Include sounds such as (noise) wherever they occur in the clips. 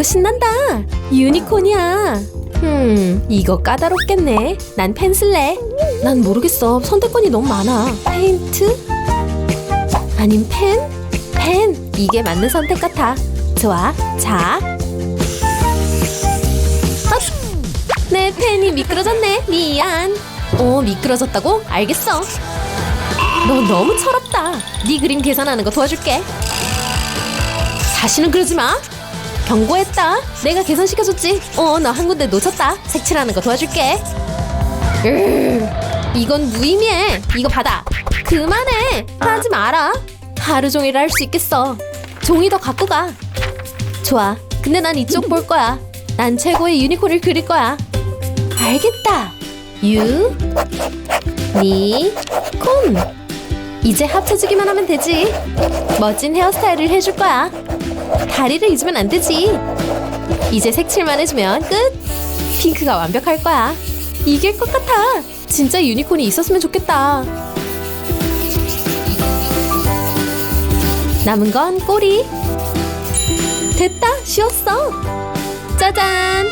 이거 신난다. 유니콘이야. 음, 이거 까다롭겠네. 난 펜슬래. 난 모르겠어. 선택권이 너무 많아. 페인트? 아님 펜? 펜! 이게 맞는 선택 같아. 좋아. 자. 헛! 내 펜이 미끄러졌네. 미안. 어, 미끄러졌다고? 알겠어. 너 너무 철없다. 네 그림 계산하는 거 도와줄게. 다시는 그러지 마. 경고했다. 내가 계산시켜줬지. 어, 너한 군데 놓쳤다. 색칠하는 거 도와줄게. 으, 이건 무의미해. 이거 받아. 그만해. 하지 마라. 하루 종일 할 수 있겠어. 종이 더 갖고 가. 좋아. 근데 난 이쪽 볼 거야. 난 최고의 유니콘을 그릴 거야. 알겠다. 유, 니, 콘. 이제 합쳐주기만 하면 되지. 멋진 헤어스타일을 해줄 거야. 다리를 잊으면 안 되지. 이제 색칠만 해주면 끝. 핑크가 완벽할 거야. 이길 것 같아. 진짜 유니콘이 있었으면 좋겠다. 남은 건 꼬리. 됐다. 쉬웠어. 짜잔.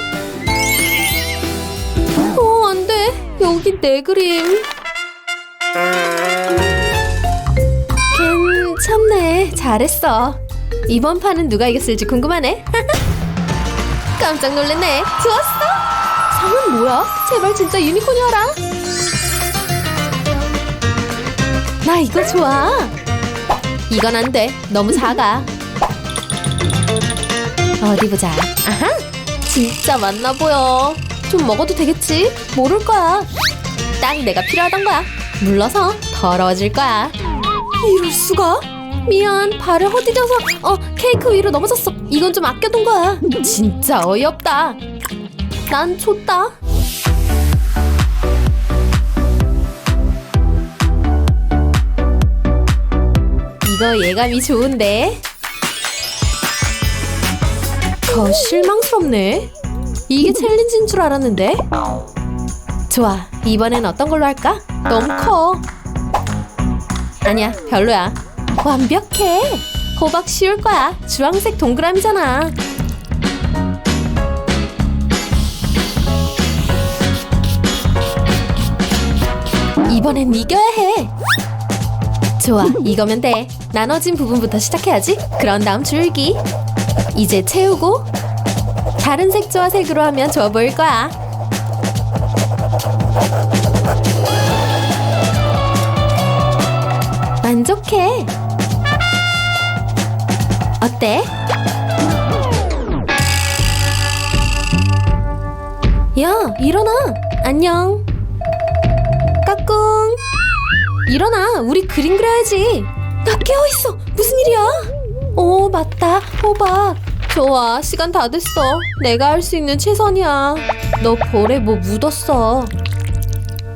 어, 안 돼. 여기 내 그림. 괜찮네. 잘했어. 이번 판은 누가 이겼을지 궁금하네. (laughs) 깜짝 놀랐네. 좋았어. 상은 뭐야? 제발 진짜 유니콘이어라. 나 이거 좋아. 이건 안 돼. 너무 작아. 어디 보자. 아하. 진짜 맛나 보여. 좀 먹어도 되겠지? 모를 거야. 딱 내가 필요하던 거야. 물러서 더러워질 거야. 이럴 수가? 미안 발을 헛디뎌서 어 케이크 위로 넘어졌어. 이건 좀 아껴둔 거야. 진짜 어이없다. 난 줬다. 이거 예감이 좋은데? 더 실망스럽네. 이게 챌린지인 줄 알았는데? 좋아 이번엔 어떤 걸로 할까? 너무 커. 아니야 별로야 완벽해. 호박 쉬울 거야. 주황색 동그라미잖아. 이번엔 이겨야 해. 좋아, 이거면 돼. 나눠진 부분부터 시작해야지. 그런 다음 줄기. 이제 채우고 다른 색조와 색으로 하면 좋아 보일 거야. 어때? 야, 일어나. 안녕. 까꿍. 일어나. 우리 그림 그려야지. 나 깨어 있어. 무슨 일이야? 오, 맞다. 호박. 좋아. 시간 다 됐어. 내가 할 수 있는 최선이야. 너 볼에 뭐 묻었어.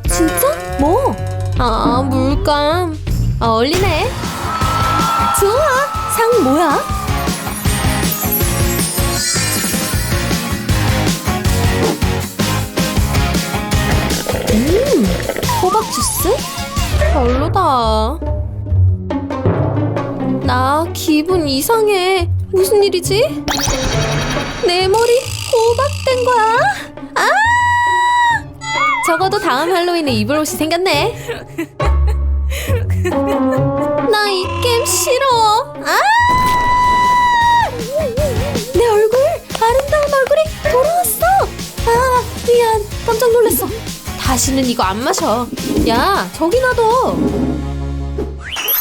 진짜? 뭐? 아, 물감. 어울리네. 좋아. 상 뭐야? 음, 호박 주스? 별로다. 나 기분 이상해. 무슨 일이지? 내 머리 호박된 거야? 아! 적어도 다음 할로윈에 입을 옷이 생겼네. 나 이 게임 싫어. 아! 내 얼굴, 아름다운 얼굴이 돌아왔어. 아, 미안. 깜짝 놀랐어. 다시는 이거 안 마셔. 야, 저기 놔둬.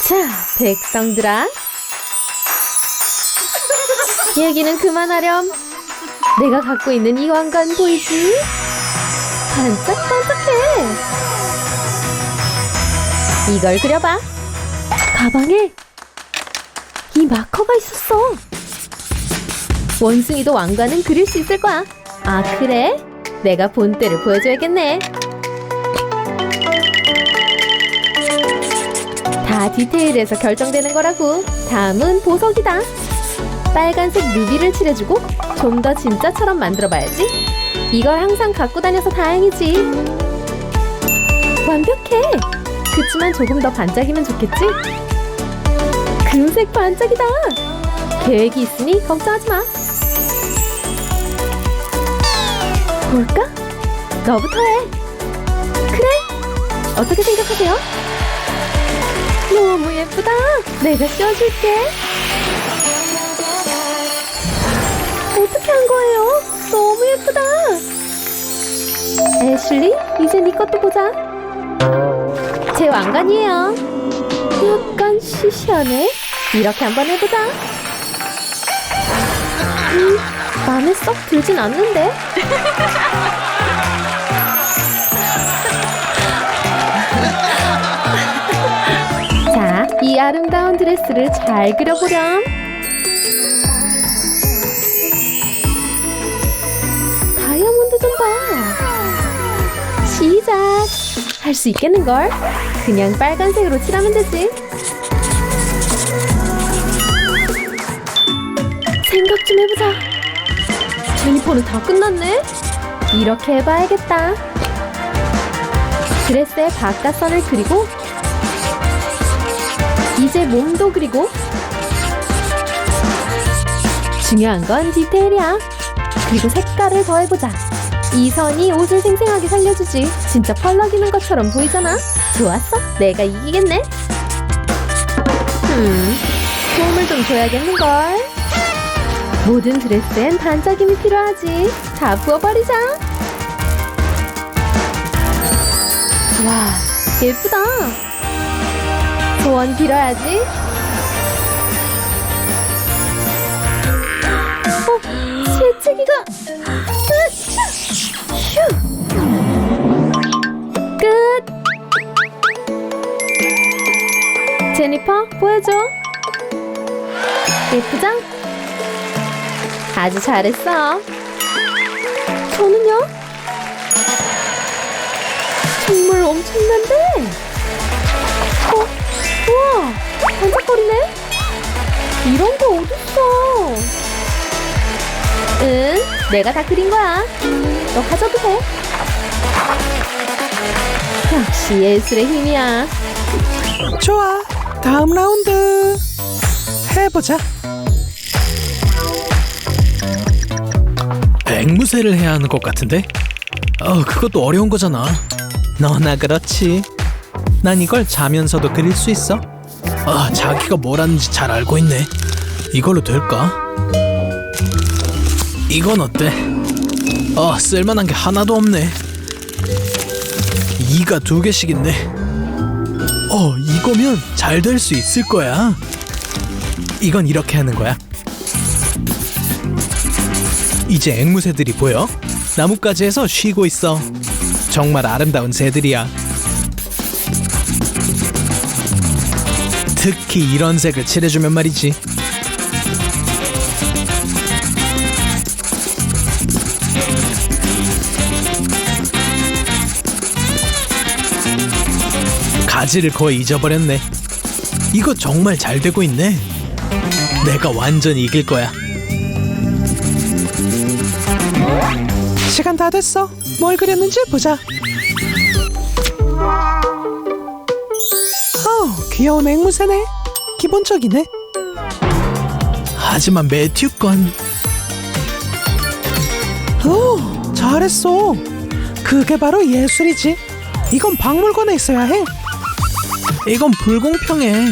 자, 백성들아. 얘기는 그만하렴. 내가 갖고 있는 이 왕관 보이지? 반짝반짝해. 이걸 그려봐. 가방에 이 마커가 있었어. 원숭이도 왕관은 그릴 수 있을 거야. 아, 그래? 내가 본때를 보여줘야겠네. 다 디테일에서 결정되는 거라고. 다음은 보석이다. 빨간색 루비를 칠해주고 좀 더 진짜처럼 만들어봐야지. 이걸 항상 갖고 다녀서 다행이지. 완벽해. 그치만 조금 더 반짝이면 좋겠지? 금색 반짝이다. 계획이 있으니 걱정하지 마. 볼까? 너부터 해. 그래? 어떻게 생각하세요? 너무 예쁘다. 내가 껴줄게. 어떻게 한 거예요? 너무 예쁘다. 애슐리, 이제 네 것도 보자. 제 왕관이에요. 약간 시시하네. 이렇게 한번 해보자. 음, 마음에 썩 들진 않는데. (laughs) 자, 이 아름다운 드레스를 잘 그려보렴. 다이아몬드 좀 봐. 시작. 할 수 있겠는걸? 그냥 빨간색으로 칠하면 되지. 생각 좀 해보자. 제니퍼는 다 끝났네? 이렇게 해봐야겠다. 드레스의 바깥선을 그리고 이제 몸도 그리고 중요한 건 디테일이야. 그리고 색깔을 더해보자. 이 선이 옷을 생생하게 살려주지. 진짜 펄럭이는 것처럼 보이잖아. 좋았어. 내가 이기겠네. 음, 도움을 좀 줘야겠는걸. 모든 드레스엔 반짝임이 필요하지. 다 부어버리자. 와, 예쁘다. 소원 빌어야지. 어, 재채기가. 휴. 끝. 제니퍼, 보여줘. 예쁘죠? 아주 잘했어. 저는요? 정말 엄청난데? 어, 우와, 반짝거리네? 이런 거 어딨어? 응, 내가 다 그린 거야. 너 가져도 돼. 역시 예술의 힘이야. 좋아. 다음 라운드. 해보자. 앵무새를 해야 하는 것 같은데? 어, 그것도 어려운 거잖아. 너나 그렇지. 난 이걸 자면서도 그릴 수 있어. 아, 자기가 뭘 하는지 잘 알고 있네. 이걸로 될까? 이건 어때? 어, 쓸만한 게 하나도 없네. 이가 두 개씩 있네. 어, 이거면 잘 될 수 있을 거야. 이건 이렇게 하는 거야. 이제 앵무새들이 보여? 나뭇가지에서 쉬고 있어. 정말 아름다운 새들이야. 특히 이런 색을 칠해주면 말이지. 가지를 거의 잊어버렸네. 이거 정말 잘 되고 있네. 내가 완전 이길 거야. 시간 다 됐어. 뭘 그렸는지 보자. 어, 귀여운 앵무새네. 기본적이네. 하지만 매튜 건. 오, 잘했어. 그게 바로 예술이지. 이건 박물관에 있어야 해. 이건 불공평해.